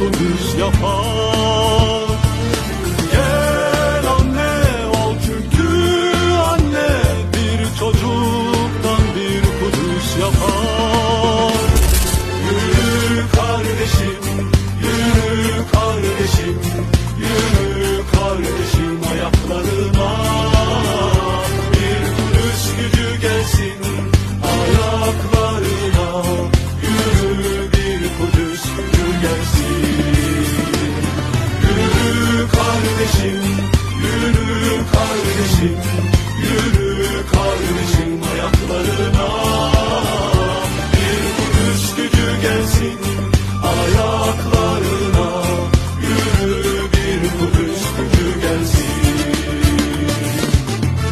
uyku düz yapar. Gel anne ol çünkü anne bir çocuktan bir kudüs yapar. Yürü kardeşim, yürü kardeşim. kardeşim.